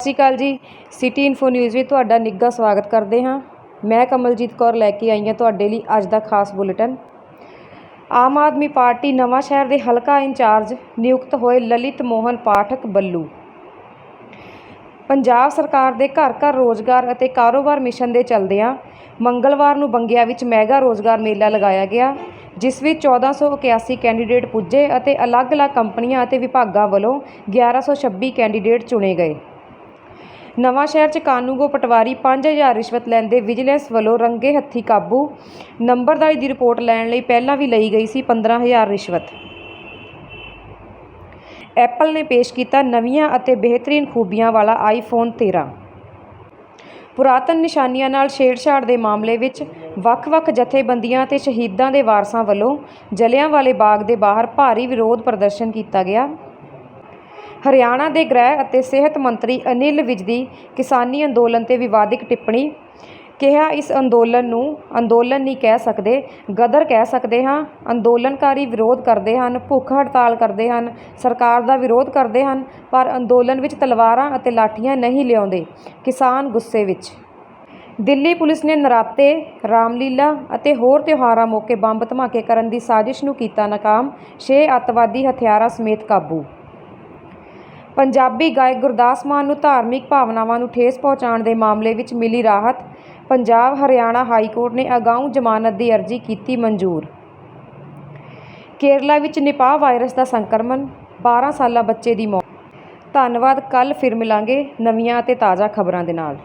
ਸਤਿ ਸ਼੍ਰੀ ਅਕਾਲ ਜੀ। City info news ਵਿੱਚ ਤੁਹਾਡਾ ਨਿੱਘਾ ਸਵਾਗਤ ਕਰਦੇ ਹਾਂ। ਮੈਂ ਕਮਲਜੀਤ ਕੌਰ ਲੈ ਕੇ ਆਈ ਹਾਂ ਤੁਹਾਡੇ ਲਈ ਅੱਜ ਦਾ ਖਾਸ ਬੁਲੇਟਿਨ। ਆਮ ਆਦਮੀ ਪਾਰਟੀ ਨਵਾਂ ਸ਼ਹਿਰ ਦੇ ਹਲਕਾ ਇੰਚਾਰਜ ਨਿਯੁਕਤ ਹੋਏ ਲਲਿਤ ਮੋਹਨ ਪਾਠਕ ਬੱਲੂ। ਪੰਜਾਬ ਸਰਕਾਰ ਦੇ ਘਰ ਘਰ ਰੋਜ਼ਗਾਰ ਅਤੇ ਕਾਰੋਬਾਰ ਮਿਸ਼ਨ ਦੇ ਚਲਦਿਆਂ ਮੰਗਲਵਾਰ ਨੂੰ ਬੰਗਿਆ ਵਿੱਚ ਮੈਗਾ ਰੋਜ਼ਗਾਰ ਮੇਲਾ ਲਗਾਇਆ ਗਿਆ, ਜਿਸ ਵਿੱਚ 1481 ਕੈਂਡੀਡੇਟ ਪੁੱਜੇ ਅਤੇ ਅਲੱਗ-ਅਲੱਗ ਕੰਪਨੀਆਂ ਅਤੇ ਵਿਭਾਗਾਂ ਵੱਲੋਂ 1126 ਕੈਂਡੀਡੇਟ ਚੁਣੇ ਗਏ। ਨਵਾਂ ਸ਼ਹਿਰ 'ਚ ਕਾਨੂੰਗੋ ਪਟਵਾਰੀ 5000 ਰਿਸ਼ਵਤ ਲੈਂਦੇ ਵਿਜੀਲੈਂਸ ਵੱਲੋਂ ਰੰਗੇ ਹੱਥੀ ਕਾਬੂ। ਨੰਬਰਦਾਰੀ ਦੀ ਰਿਪੋਰਟ ਲੈਣ ਲਈ ਪਹਿਲਾਂ ਵੀ ਲਈ ਗਈ ਸੀ 15000 ਰਿਸ਼ਵਤ। ਐਪਲ ਨੇ ਪੇਸ਼ ਕੀਤਾ ਨਵੀਆਂ ਅਤੇ ਬਿਹਤਰੀਨ ਖੂਬੀਆਂ ਵਾਲਾ ਆਈਫੋਨ 13 ਪੁਰਾਤਨ ਨਿਸ਼ਾਨੀਆਂ ਨਾਲ ਛੇੜਛਾੜ ਦੇ ਮਾਮਲੇ ਵਿੱਚ ਵੱਖ-ਵੱਖ ਜਥੇਬੰਦੀਆਂ ਅਤੇ ਸ਼ਹੀਦਾਂ ਦੇ ਵਾਰਸਾਂ ਵੱਲੋਂ ਜਲਿਆਂਵਾਲੇ ਬਾਗ ਦੇ ਬਾਹਰ ਭਾਰੀ ਵਿਰੋਧ ਪ੍ਰਦਰਸ਼ਨ ਕੀਤਾ ਗਿਆ। ਹਰਿਆਣਾ ਦੇ ਗ੍ਰਹਿ ਅਤੇ ਸਿਹਤ ਮੰਤਰੀ ਅਨਿਲ ਵਿਜ ਦੀ ਕਿਸਾਨੀ ਅੰਦੋਲਨ ਤੇ ਵਿਵਾਦਿਕ ਟਿੱਪਣੀ। ਕਿਹਾ, ਇਸ ਅੰਦੋਲਨ ਨੂੰ ਅੰਦੋਲਨ ਨਹੀਂ ਕਹਿ ਸਕਦੇ, ਗਦਰ ਕਹਿ ਸਕਦੇ ਹਾਂ। ਅੰਦੋਲਨਕਾਰੀ ਵਿਰੋਧ ਕਰਦੇ ਹਨ, ਭੁੱਖ ਹੜਤਾਲ ਕਰਦੇ ਹਨ, ਸਰਕਾਰ ਦਾ ਵਿਰੋਧ ਕਰਦੇ ਹਨ, ਪਰ ਅੰਦੋਲਨ ਵਿੱਚ ਤਲਵਾਰਾਂ ਅਤੇ ਲਾਠੀਆਂ ਨਹੀਂ ਲਿਆਉਂਦੇ। ਕਿਸਾਨ ਗੁੱਸੇ ਵਿੱਚ। ਦਿੱਲੀ ਪੁਲਿਸ ਨੇ ਨਰਾਤੇ, ਰਾਮਲੀਲਾ ਅਤੇ ਹੋਰ ਤਿਉਹਾਰਾਂ ਮੌਕੇ ਬੰਬ ਧਮਾਕੇ ਕਰਨ ਦੀ ਸਾਜ਼ਿਸ਼ ਨੂੰ ਕੀਤਾ ਨਾਕਾਮ। ਛੇ ਅੱਤਵਾਦੀ ਹਥਿਆਰਾਂ ਸਮੇਤ ਕਾਬੂ। ਪੰਜਾਬੀ ਗਾਇਕ ਗੁਰਦਾਸ ਮਾਨ ਨੂੰ ਧਾਰਮਿਕ ਭਾਵਨਾਵਾਂ ਨੂੰ ਠੇਸ ਪਹੁੰਚਾਉਣ ਦੇ ਮਾਮਲੇ ਵਿੱਚ ਮਿਲੀ ਰਾਹਤ, ਪੰਜਾਬ ਹਰਿਆਣਾ ਹਾਈ ਕੋਰਟ ਨੇ ਅਗਾਊਂ ਜ਼ਮਾਨਤ ਦੀ ਅਰਜ਼ੀ ਕੀਤੀ ਮਨਜ਼ੂਰ। ਕੇਰਲਾ ਵਿੱਚ ਨਿਪਾਹ ਵਾਇਰਸ ਦਾ ਸੰਕਰਮਣ 12 ਸਾਲਾ ਬੱਚੇ ਦੀ ਮੌਤ। ਧੰਨਵਾਦ ਕੱਲ ਫਿਰ ਮਿਲਾਂਗੇ ਨਵੀਆਂ ਅਤੇ ਤਾਜ਼ਾ ਖਬਰਾਂ ਦੇ ਨਾਲ।